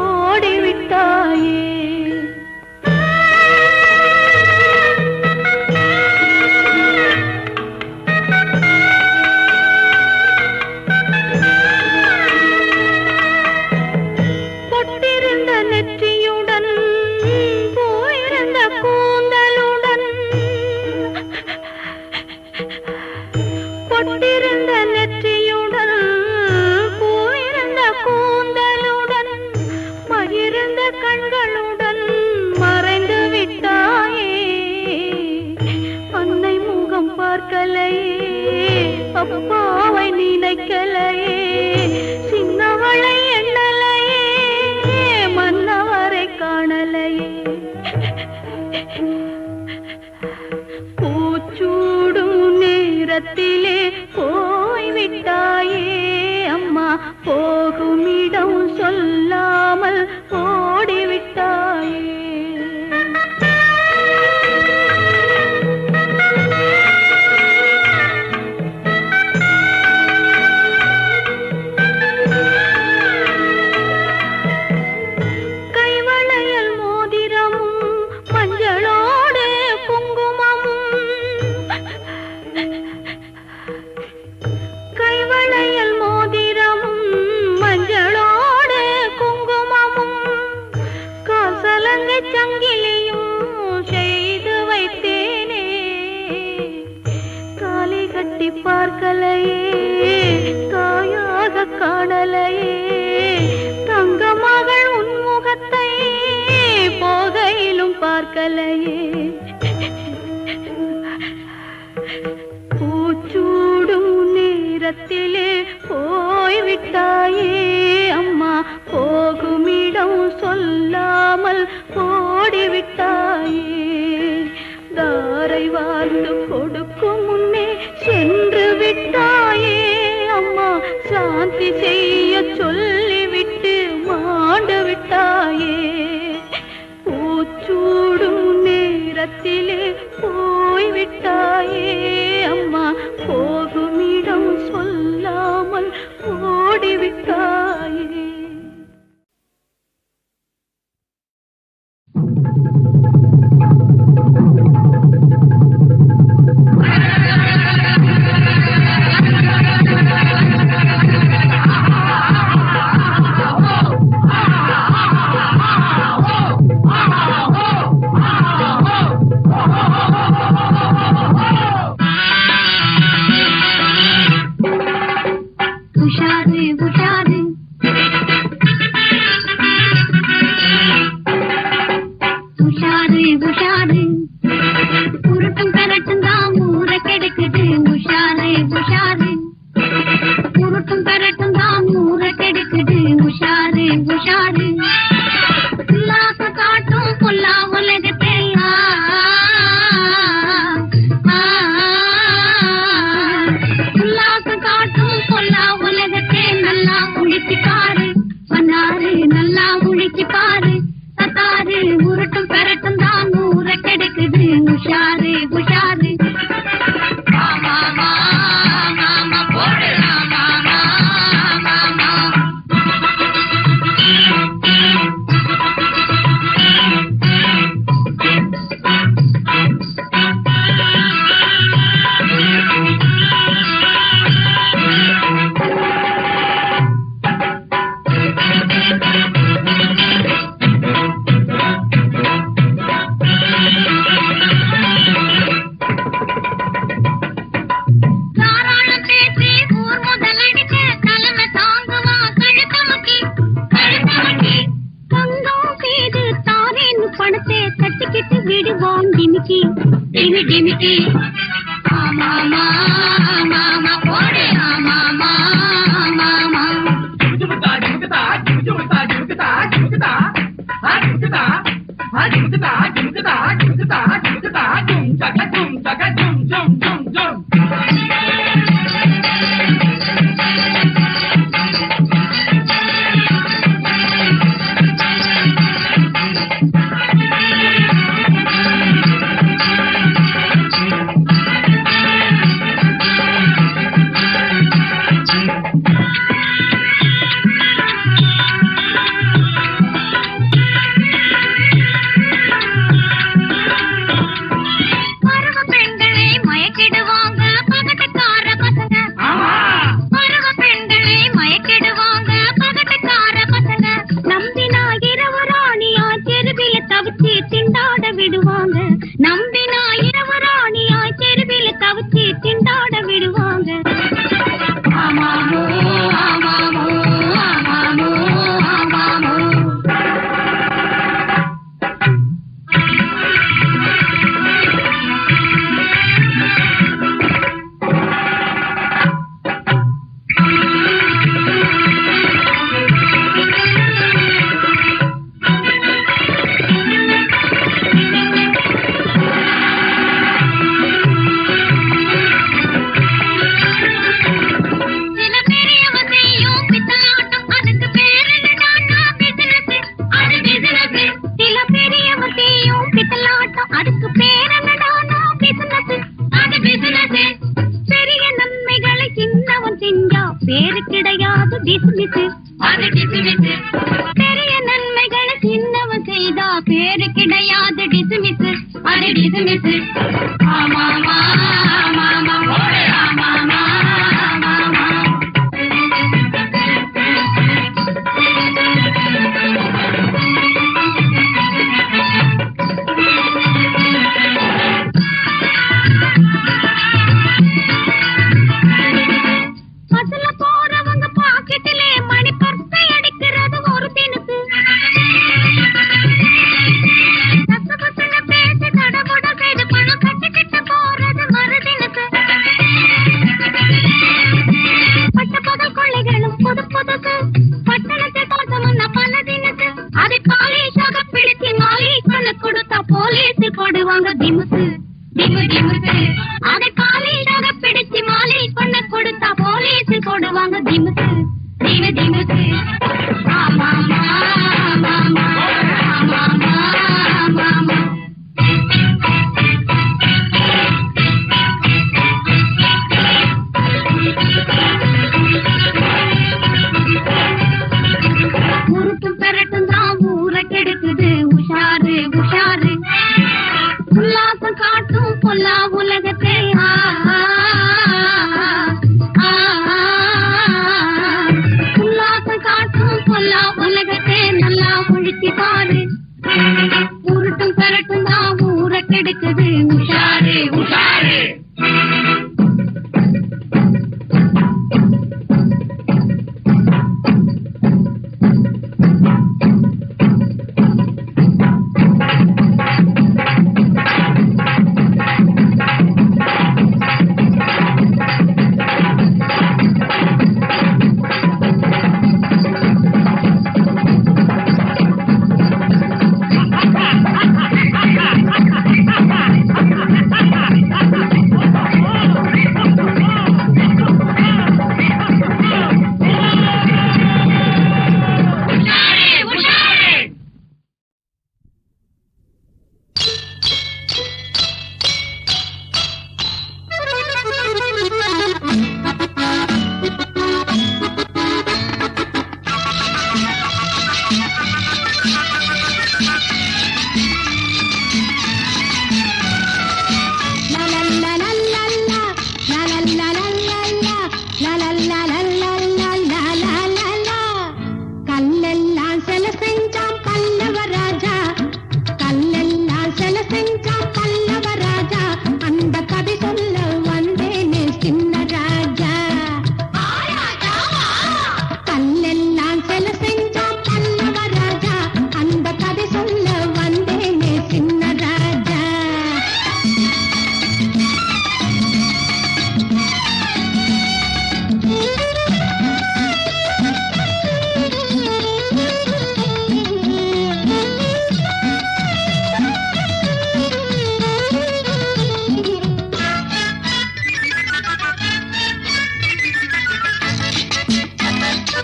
ஓடிவிட்டார் பார்க்கலை அப்பாவை நினைக்கலை சின்னவளை எண்ணலையே மன்னவரை காணலையே. பூச்சூடும் நேரத்திலே வழியிலே போய்விட்டாயே அம்மா. போகுமிடம் சொல்லாமல் போடிவிட்டாயே தாரை வாழ்ந்து கொடுக்கும் முன்னே சென்று விட்டாயே அம்மா. சாந்தி செய்ய சொல்ல کا திமுது அதை காலேஜாக பிடிச்சு மாலை பொண்ணு கொடுத்தா போலீஸ் போடுவாங்க திமுது. தீவு திமுது. ஒழுக்கிப்பாரு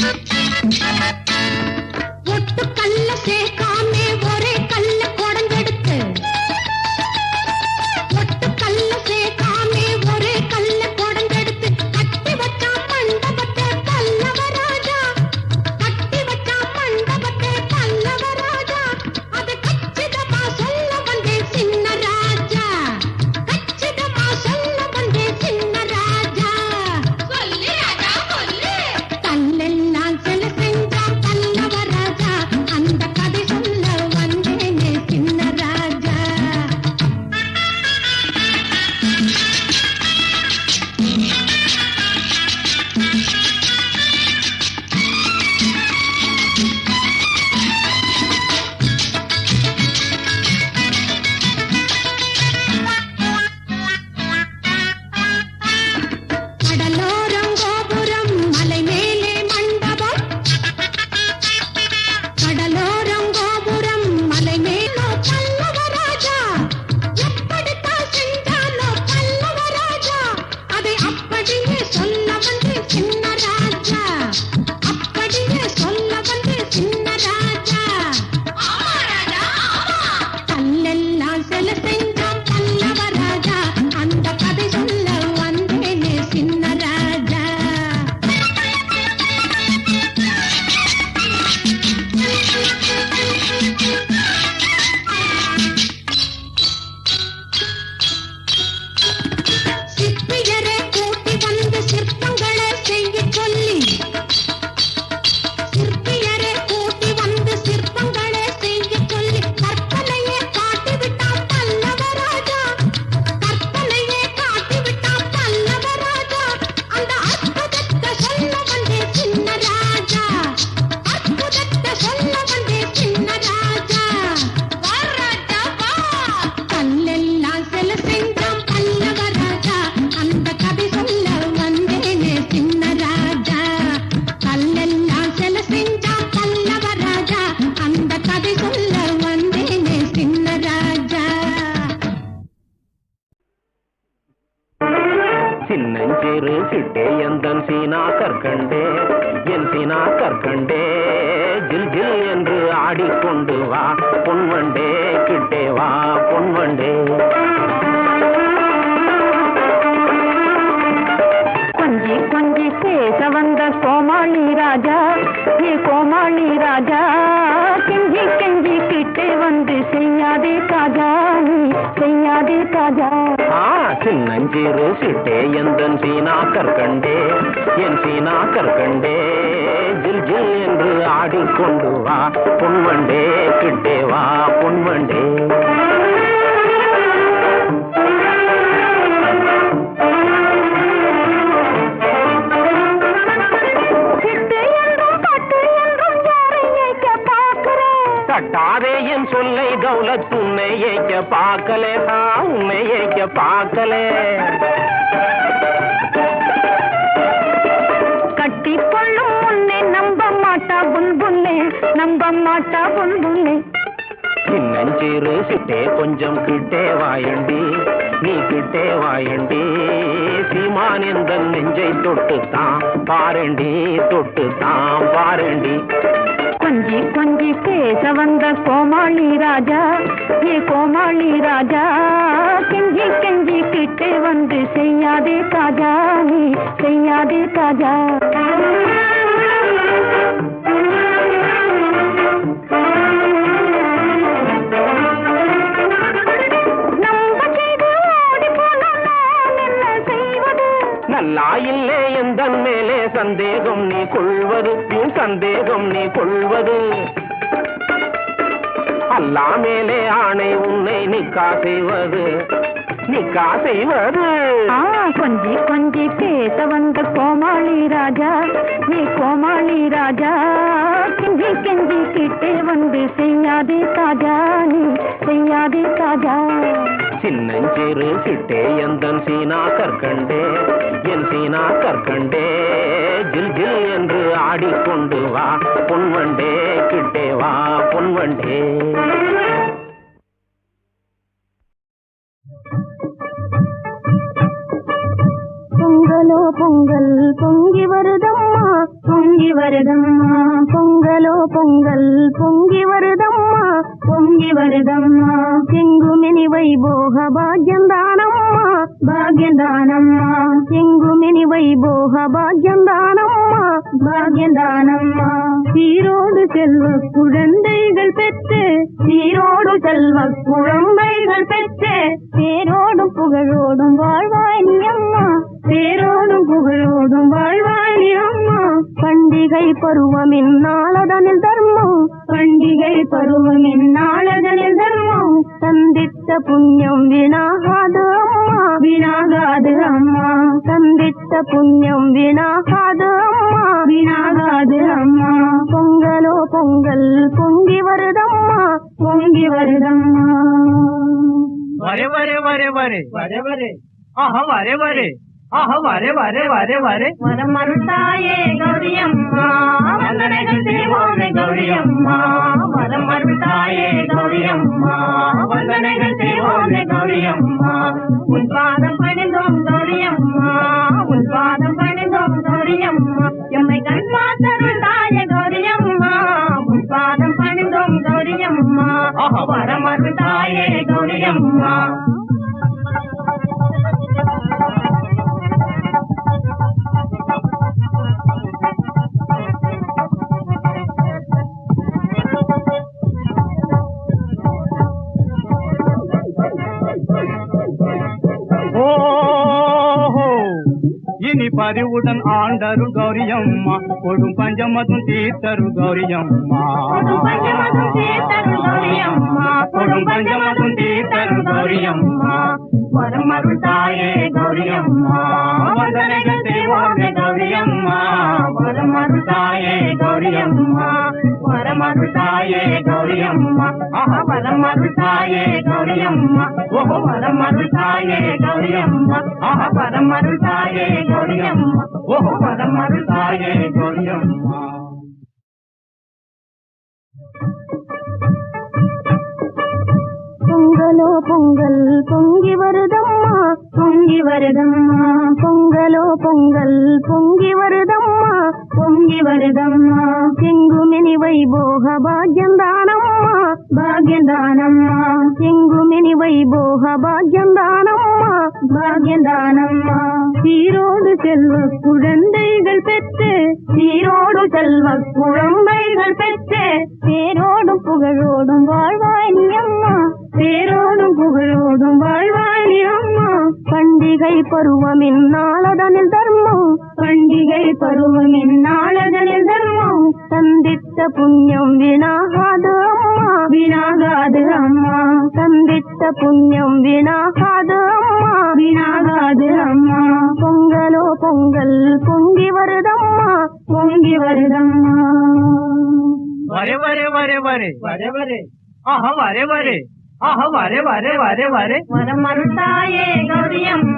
Thank you. பொன்வண்டே கிட்டே வா பொன்வண்டே கொஞ்சி கொஞ்சி பேச வந்த கோமாளி ராஜா ஏ கோமாளி ராஜா கெஞ்சி கெஞ்சி கிட்டே வந்து செய்யாதே காஜா செய்யாதே காஜா. சின்னஞ்சிறு சிட்டே எந்தன் சீனா கற்கண்டே என் சீனா கற்கண்டே ஜில் ஜில் என்று ஆடிக்கொண்டு வா. பொன்வண்டே கிட்டே வா பொன்வண்டே. தட்டாதே என் சொல்லை தௌலத் உன்னை ஏய்க்க பார்க்கலே உன்னை ஏய்க்க பார்க்கலே. கட்டி கொள்ளும் முன்னே நம்ப மாட்டா புல்புல்லே நம்ப மாட்டா புல்புல்லே சின்னஞ்சிறு சிட்டே கொஞ்சம் கிட்டே வாயண்டி நீ கிட்டே வாயண்டி. சீமான் எந்த நெஞ்சை தொட்டு தான் பாரண்டி தொட்டு தான் பாரண்டி. கொஞ்சி கொஞ்சி பேச வந்த கோமாளி ராஜா ஏ கோமாளி ராஜா. கிட்டே வந்து செய்யாதே காஜா நீ செய்யாதே காஜா நல்லா இல்லே எந்த மேலே சந்தேகம் நீ கொள்வது? உன் சந்தேகம் நீ கொள்வது? அல்லா மேலே ஆணை உன்னை நிக்கா செய்வது. நிக்கா செய்வது கொஞ்சி கொஞ்சி பேச வந்த கோமாளி ராஜா நீ கோமாளி ராஜா. கெஞ்சி கெஞ்சி கிட்டே வந்து செய்யாதே தாஜா நீ செய்யாதே தாஜா சின்னஞ்சிறு சிட்டே எந்தன் சீனா கற்கண்டே என் சீனா கற்கண்டே. ஜில் ஜில் என்று ஆடிக்கொண்டு வா பொன்வண்டே கிட்டே வா பொன்வண்டே. பொங்கலோ பொங்கல் பொங்கி வருதம்மா பொங்கி வருதம்மா பொங்கலோ பொங்கல் பொங்கி வருதம்மா பொங்கி வருதம்மா. செங்குமினி வைபோக பாக்யந்தானம்மா பாக்யந்தானம்மா செங்குமினி வைபோக பாக்யந்தானம்மா பாக்யந்தானம்மா சீரோடு செல்வ குழந்தைகள் பெற்று சீரோடு செல்வ குழந்தைகள் பெற்று பேரோடும் புகழோடும் வாழ்வாய் நீ அம்மா. பேரோடும் புகழோடும் வாழ்வாழி அம்மா. பண்டிகை பருவம் இந்நாளதனில் தர்மம். பண்டிகை பருவம் இந்நாளதனில் தர்மம். தந்தித்த புண்ணியம் வினாகாது அம்மா. வினாகாது அம்மா. தந்தித்த புண்ணியம் வினாகாது அம்மா. வினாகாது அம்மா. பொங்கலோ பொங்கல் பொங்கி வருதம்மா. பொங்கி வருதம்மா. வரே வரே வரே வரே. வரே வரே. ஆஹா வரே வரே. ஆஹா வரே வரே வரே வரே. வரம் மறுத்தாயே கௌரியம்மா வந்தனைகள் செய்வோமே கௌரியம்மா. வரம் மறுத்தாயே கௌரியம்மா வந்தனைகள் செய்வோமே கௌரியம்மா. உன் பாதம் பணிந்தோம் கௌரியம்மா உன் பாதம் பணிந்தோம் கௌரியம்மா. எம்மை கண்மாத்தருள் தாயே கௌரியம்மா உன் பணிந்தோம் கௌரியம்மா. வரம் மறுத்தாயே கௌரியம்மா. அறிவுடன் ஆண்டரு ஆண்டருள் கௌரியம்மா. கொடும் பஞ்சமதும் தீர்த்தரு கௌரியம்மா. பஞ்சமதும் கொடும் பஞ்சமதும் தீர்த்தருள் கௌரியம்மா. வரமருள் தாயே கௌரியம்மா வந்தனைகள் செய்வோமே கௌரியம்மா வரமருள் தாயே கௌரியம்மா வரமருள் தாயே கௌரியம்மா ஆஹா வரமருள் தாயே கௌரியம்மா ஓஹோ வரமருள் தாயே கௌரியம்மா ஆஹா பொங்கலோ பொங்கல் பொங்கி வருதம்மா பொங்கி வருதம்மா. பொங்கலோ பொங்கல் பொங்கி வருதம்மா பொங்கி வருதம்மா. செங்குமினி வைபோக பாக்யந்தானம்மா பாக்யந்தானம்மா செங்குமினி வைபோக பாக்யந்தானம்மா பாக்யந்தானம்மா சீரோடு செல்வ குழந்தைகள் பெற்று சீரோடு செல்வ குழந்தைகள் பெற்று பேரோடும் புகழோடும் வாழ்வா பருவம் இந்நாளதனில் தர்மம். பண்டிகை பருவம் இந்நாளதனில் தர்மம். தந்தித்த புண்ணியம் வினாகாது அம்மா. வினாகாது அம்மா. தந்தித்த புண்ணியம் வினாகாது அம்மா. வினாகாது அம்மா. பொங்கலோ பொங்கல் பொங்கி வருதம்மா. பொங்கி வருதம்மா. வரே வரே வரே வரே. வரே வரே. ஆஹா வரே வரே. ஆஹா வரே வரே வரே வரே. வரமருத்தாயே கௌரியம்.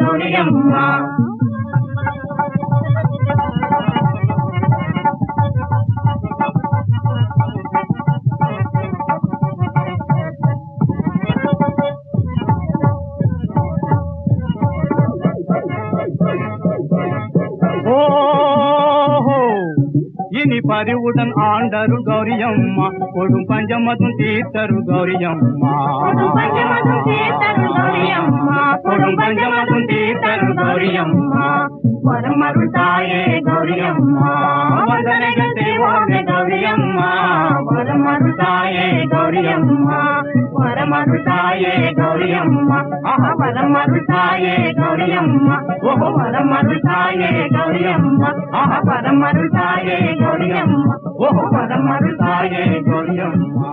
దుర్గమ్మ இனி பறிவுடன் ஆண்டருள் கௌரியம்மா. கொடும் பஞ்சமதும் தீர்த்தருள் கௌரியம்மா. பஞ்சமதும் தீர்த்தருள் கௌரியம்மா. கொடும் பஞ்சமதும் தீர்த்தரு கௌரியம்மா. வரமருள் தாயே கௌரியம்மா. வந்தனைகள் செய்வோமே கௌரியம்மா. தாயே தாயே கௌரியம்மா. ஆஹா வரமருள் தாயே கௌரியம்மா ஓஹோ வரமருள் தாயே கௌரியம்மா ஆஹா வரமருள் தாயே கௌரியம்மா ஓஹோ வரமருள் தாயே கௌரியம்மா